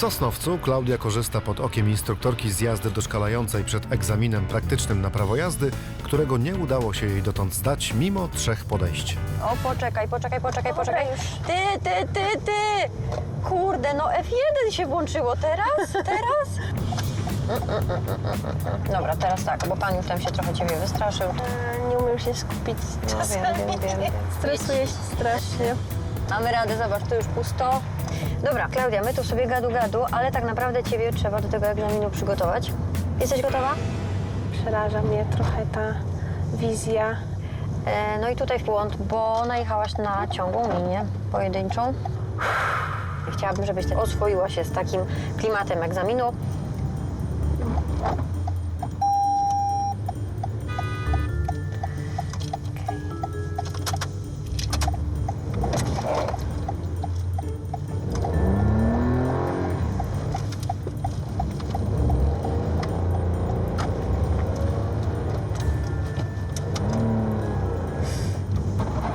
Sosnowcu Klaudia korzysta pod okiem instruktorki z jazdy doszkalającej przed egzaminem praktycznym na prawo jazdy, którego nie udało się jej dotąd zdać mimo trzech podejść. O, poczekaj, poczekaj, poczekaj, poczekaj. Ty, ty, ty, ty! Kurde, no F1 się włączyło. Teraz? Teraz? Dobra, teraz tak, bo pan już tam się trochę ciebie wystraszył. E, Nie umiem się skupić No czasami. wiem, wiem, wiem. Stresuję się strasznie. Mamy radę, zobacz, tu już pusto. Dobra, Klaudia, my tu sobie gadu gadu, ale tak naprawdę ciebie trzeba do tego egzaminu przygotować. Jesteś gotowa? Przeraża mnie trochę ta wizja. E, no i tutaj w błąd, bo najechałaś na ciągłą linię pojedynczą. Chciałabym, żebyś oswoiła się z takim klimatem egzaminu.